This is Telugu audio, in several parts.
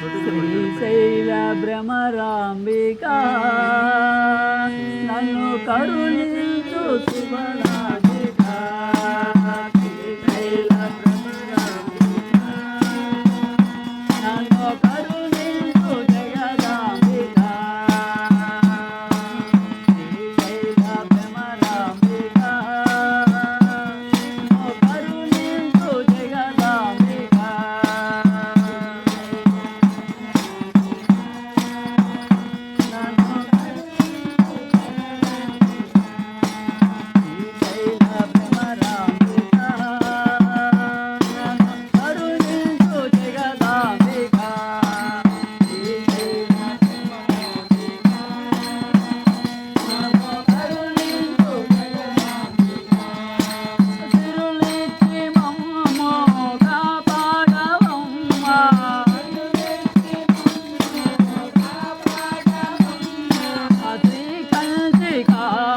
శ్రీశైల భ్రమరాంబికా. నన్ను కరుణించు శివరా শিখা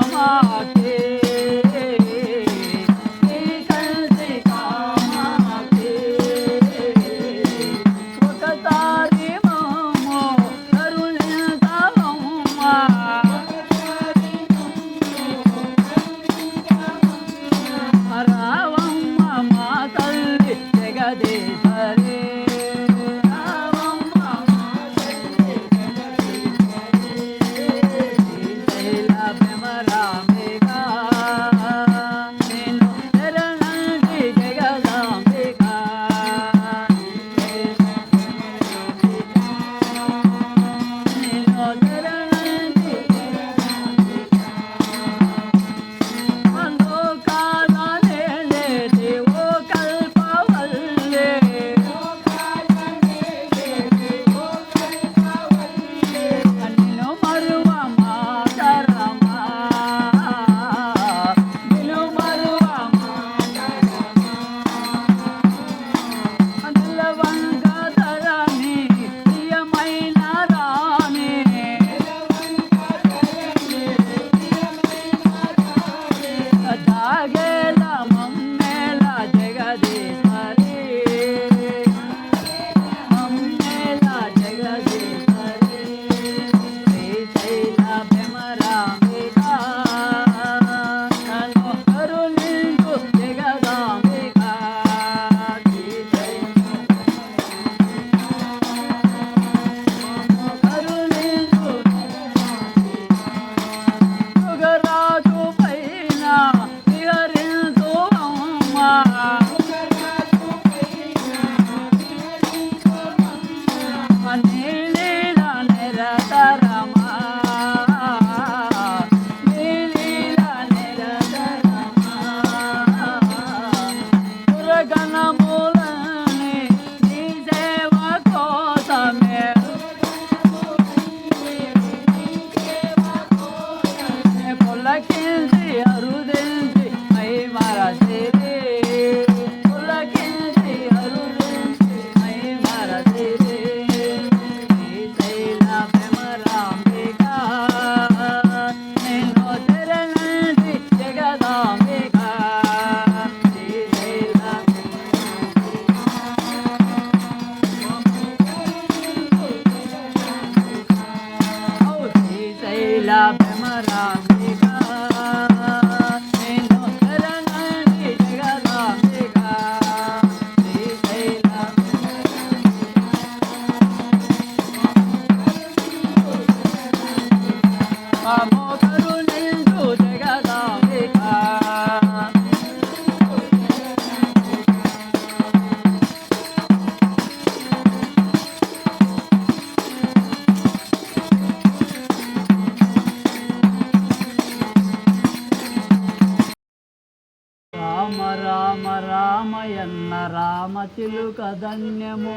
రామ రామయన్న రామ చిలుక ధన్యము.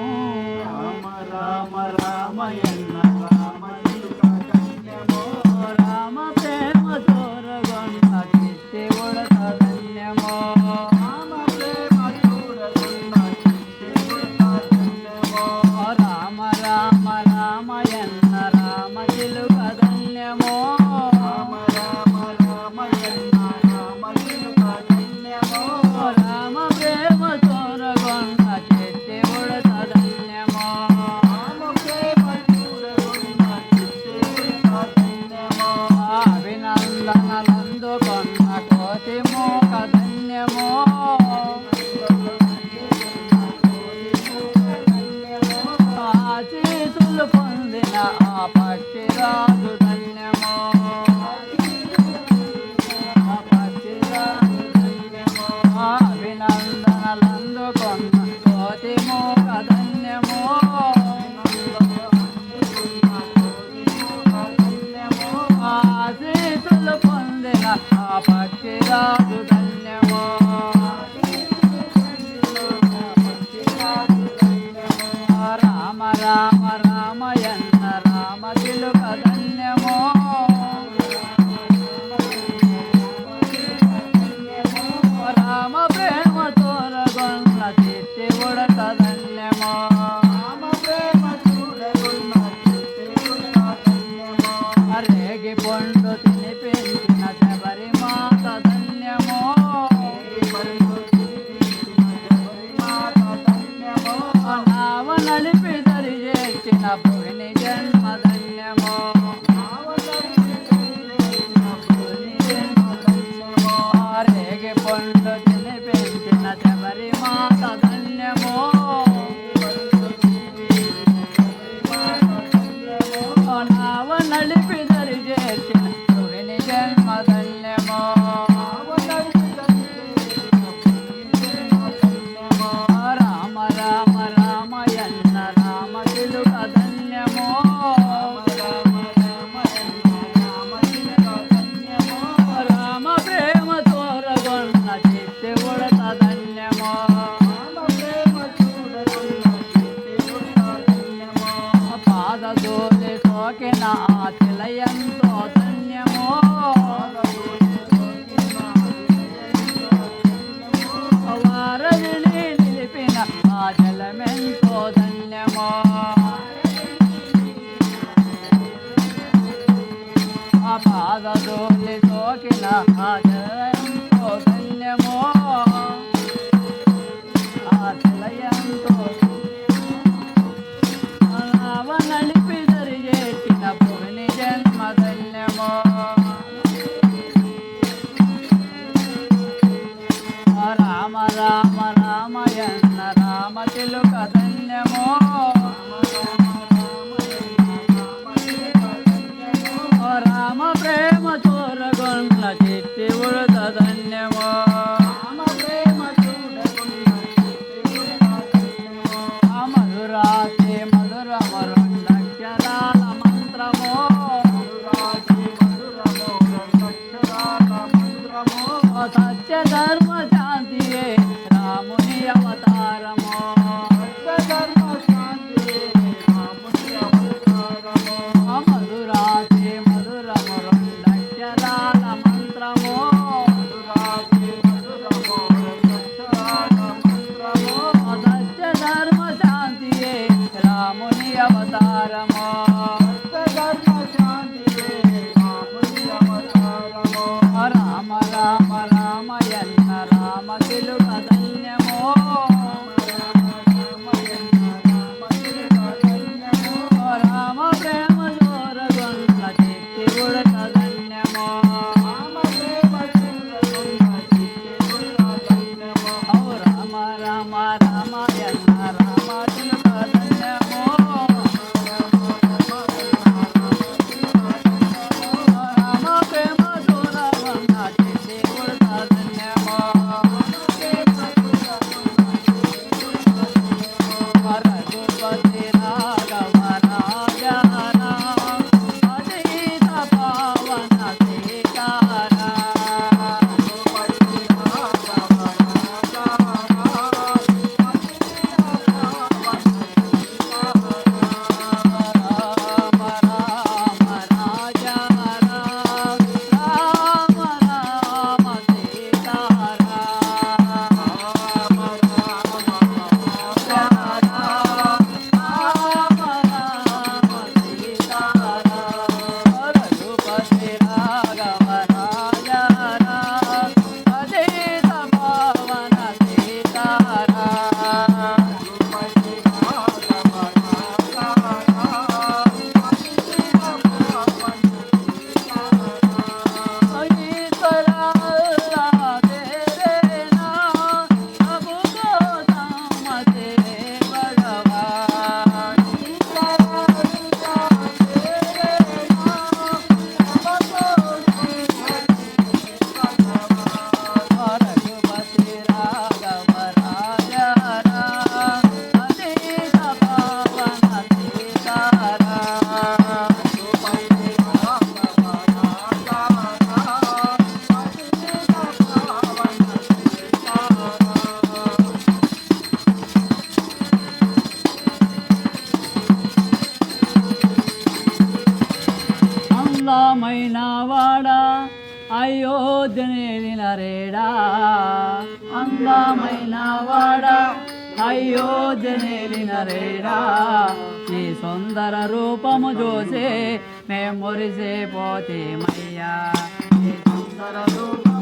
రామ రామ రామయన్న రామ చిలుక ధన్యము. రామ ప్రేమ చోరగొండ కిత్తి ఉడత ధన్యమో. Boa. రామ రామ రామయన్న రామ తెలుక ధన్యమో. అందలేడా అందమైన వాడా అయ్యో జనేలిన రేడా. నీ సుందర రూపము చూసే మేము మురిసే పోతేమయ్యా నీ సుందర రూపం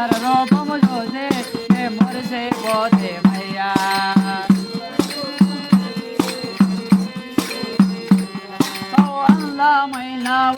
સર્વમ જોશે એ મરશે પોતે મૈયા મહિલા